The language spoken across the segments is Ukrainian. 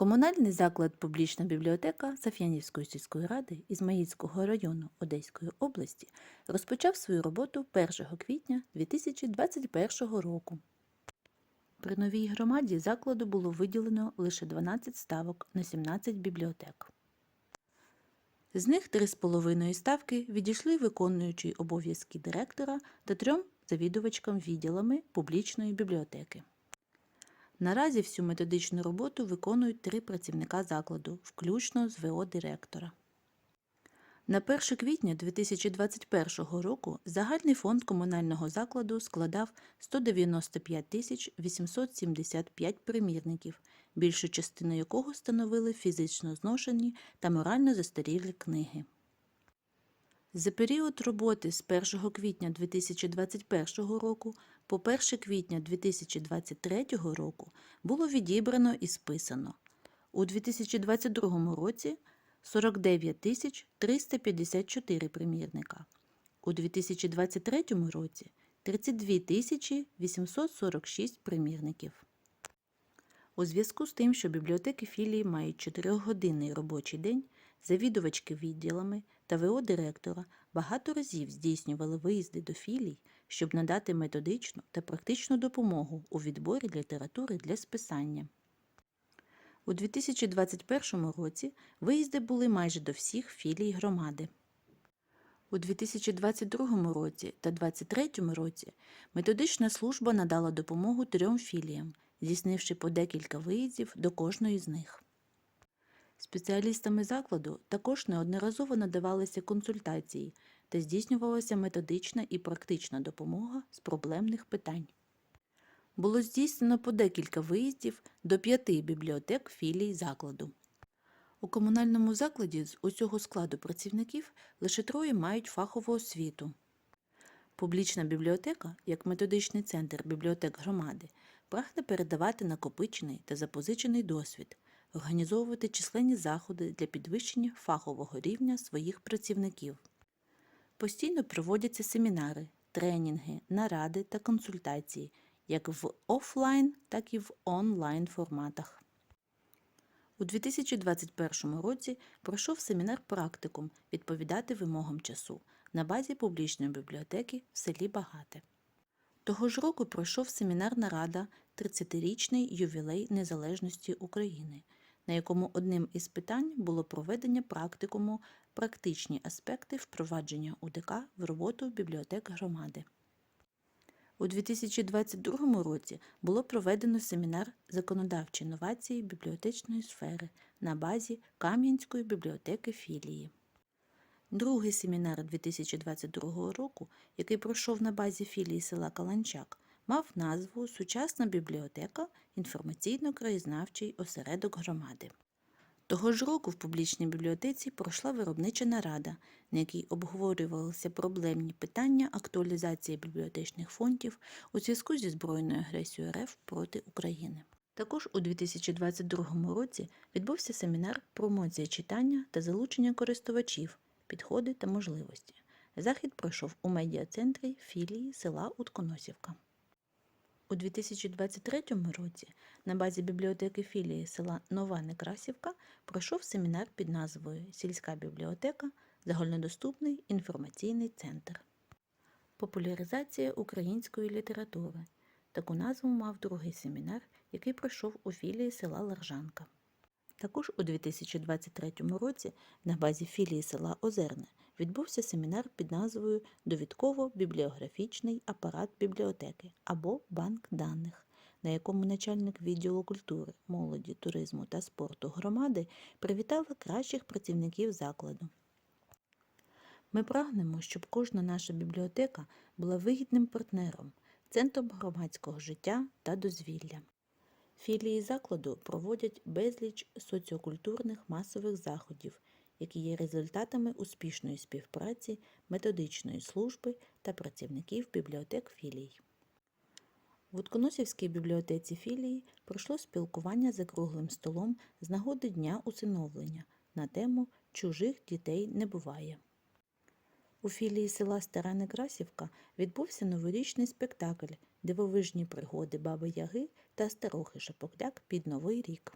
Комунальний заклад Публічна бібліотека Саф'янівської сільської ради Ізмаїльського району Одеської області розпочав свою роботу 1 квітня 2021 року. При новій громаді закладу було виділено лише 12 ставок на 17 бібліотек. З них 3,5 ставки відійшли виконуючий обов'язки директора та трьом завідувачкам відділами публічної бібліотеки. Наразі всю методичну роботу виконують три працівника закладу, включно з ВО директора. На 1 квітня 2021 року загальний фонд комунального закладу складав 195 тисяч 875 примірників, більшу частину якого становили фізично зношені та морально застарілі книги. За період роботи з 1 квітня 2021 року по 1 квітня 2023 року було відібрано і списано. У 2022 році 49 тисяч 354 примірника, у 2023 році 32 846 примірників. У зв'язку з тим, що бібліотеки філії мають 4-годинний робочий день, завідувачки відділами та ВО директора багато разів здійснювали виїзди до філій, щоб надати методичну та практичну допомогу у відборі літератури для списання. У 2021 році виїзди були майже до всіх філій громади. У 2022 році та 2023 році методична служба надала допомогу трьом філіям, здійснивши по декілька виїздів до кожної з них. Спеціалістами закладу також неодноразово надавалися консультації та здійснювалася методична і практична допомога з проблемних питань. Було здійснено по декілька виїздів до п'яти бібліотек філій закладу. У комунальному закладі з усього складу працівників лише троє мають фахову освіту. Публічна бібліотека, як методичний центр бібліотек громади, прагне передавати накопичений та запозичений досвід, організовувати численні заходи для підвищення фахового рівня своїх працівників. Постійно проводяться семінари, тренінги, наради та консультації як в офлайн, так і в онлайн форматах. У 2021 році пройшов семінар практикум відповідати вимогам часу на базі публічної бібліотеки в селі Багате. Того ж року пройшов семінар нарада 30-річний ювілей Незалежності України, на якому одним із питань було проведення практикуму практичні аспекти впровадження УДК в роботу бібліотек громади. У 2022 році було проведено семінар законодавчі інновації бібліотечної сфери на базі Кам'янської бібліотеки філії. Другий семінар 2022 року, який пройшов на базі філії села Каланчак, мав назву Сучасна бібліотека інформаційно-краєзнавчий осередок громади. Того ж року в публічній бібліотеці пройшла виробнича нарада, на якій обговорювалися проблемні питання актуалізації бібліотечних фондів у зв'язку зі збройною агресією РФ проти України. Також у 2022 році відбувся семінар промоція читання та залучення користувачів, підходи та можливості. Захід пройшов у медіа-центрі філії села Утконосівка. У 2023 році на базі бібліотеки філії села Нова Некрасівка пройшов семінар під назвою Сільська бібліотека Загальнодоступний інформаційний центр. Популяризація української літератури. Таку назву мав другий семінар, який пройшов у філії села Ларжанка. Також у 2023 році на базі філії села Озерне відбувся семінар під назвою Довідково-бібліографічний апарат бібліотеки або банк даних, на якому начальник відділу культури, молоді, туризму та спорту громади привітала кращих працівників закладу. Ми прагнемо, щоб кожна наша бібліотека була вигідним партнером, центром громадського життя та дозвілля. Філії закладу проводять безліч соціокультурних масових заходів, які є результатами успішної співпраці методичної служби та працівників бібліотек філій. В Утконосівській бібліотеці філії пройшло спілкування за круглим столом з нагоди Дня усиновлення на тему Чужих дітей не буває. У філії села Стара Некрасівка відбувся новорічний спектакль Дивовижні пригоди Баби Яги та Старохи Шапокляк під Новий рік.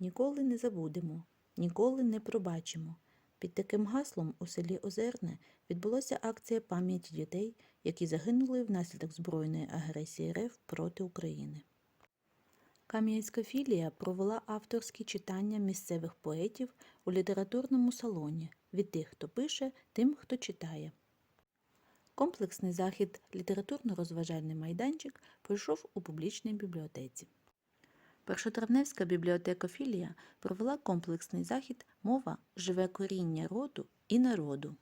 Ніколи не забудемо, ніколи не пробачимо. Під таким гаслом у селі Озерне відбулася акція пам'яті дітей, які загинули внаслідок збройної агресії РФ проти України. Кам'янська філія провела авторські читання місцевих поетів у літературному салоні від тих, хто пише, тим, хто читає. Комплексний захід літературно-розважальний майданчик пройшов у публічній бібліотеці. Першотравневська бібліотека філія провела комплексний захід Мова живе коріння роду і народу.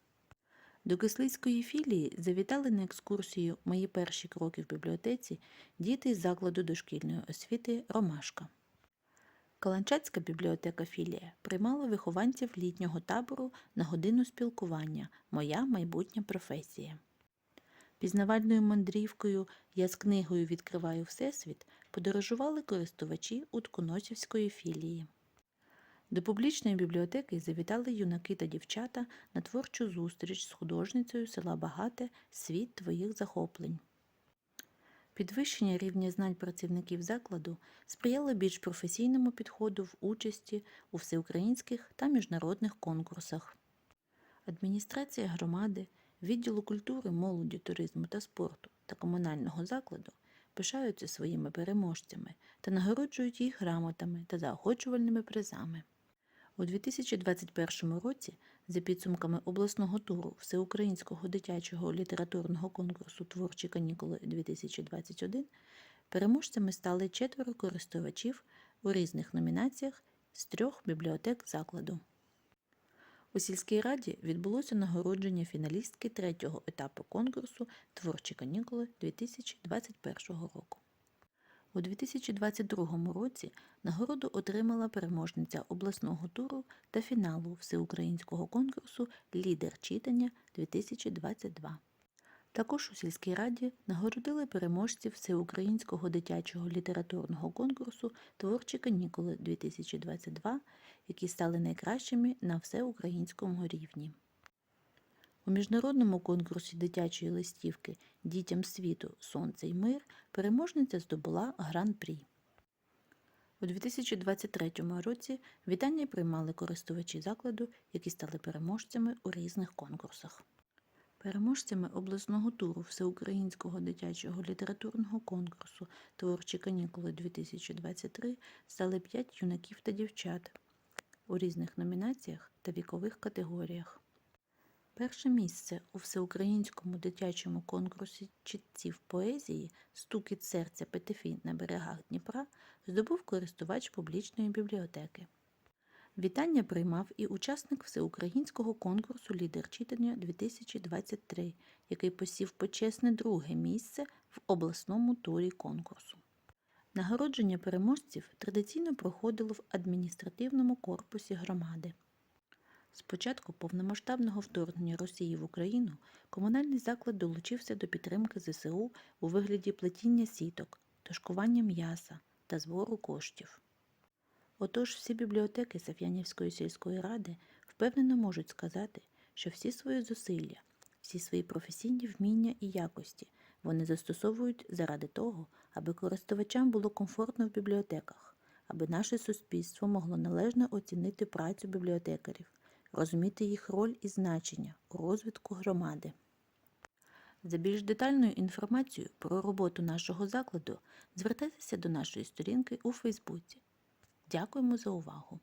До Кислицької філії завітали на екскурсію Мої перші кроки в бібліотеці діти з закладу дошкільної освіти Ромашка. Каланчацька бібліотека філія приймала вихованців літнього табору на годину спілкування Моя майбутня професія. Пізнавальною мандрівкою Я з книгою відкриваю Всесвіт подорожували користувачі Утконосівської філії. До публічної бібліотеки завітали юнаки та дівчата на творчу зустріч з художницею села Багате Світ твоїх захоплень. Підвищення рівня знань працівників закладу сприяло більш професійному підходу в участі у всеукраїнських та міжнародних конкурсах. Адміністрація громади, відділу культури, молоді, туризму та спорту та комунального закладу пишаються своїми переможцями та нагороджують їх грамотами та заохочувальними призами. У 2021 році, за підсумками обласного туру Всеукраїнського дитячого літературного конкурсу Творчі канікули 2021, переможцями стали четверо користувачів у різних номінаціях з трьох бібліотек закладу. У сільській раді відбулося нагородження фіналістки третього етапу конкурсу Творчі канікули 2021 року. У 2022 році нагороду отримала переможниця обласного туру та фіналу всеукраїнського конкурсу Лідер читання 2022. Також у сільській раді нагородили переможців всеукраїнського дитячого літературного конкурсу Творчі канікули 2022, які стали найкращими на всеукраїнському рівні. У міжнародному конкурсі дитячої листівки Дітям світу Сонце й мир переможниця здобула гран-прі. У 2023 році вітання приймали користувачі закладу, які стали переможцями у різних конкурсах. Переможцями обласного туру Всеукраїнського дитячого літературного конкурсу Творчі канікули 2023 стали 5 юнаків та дівчат у різних номінаціях та вікових категоріях. Перше місце у всеукраїнському дитячому конкурсі читців поезії Стукіт серця Петефі на берегах Дніпра здобув користувач публічної бібліотеки. Вітання приймав і учасник всеукраїнського конкурсу Лідер читання 2023, який посів почесне друге місце в обласному турі конкурсу. Нагородження переможців традиційно проходило в адміністративному корпусі громади. З початку повномасштабного вторгнення Росії в Україну комунальний заклад долучився до підтримки ЗСУ у вигляді плетіння сіток, тушкування м'яса та збору коштів. Отож, всі бібліотеки Саф'янівської сільської ради впевнено можуть сказати, що всі свої зусилля, всі свої професійні вміння і якості вони застосовують заради того, аби користувачам було комфортно в бібліотеках, аби наше суспільство могло належно оцінити працю бібліотекарів, розуміти їх роль і значення у розвитку громади. За більш детальною інформацією про роботу нашого закладу звертайтеся до нашої сторінки у Фейсбуці. Дякуємо за увагу!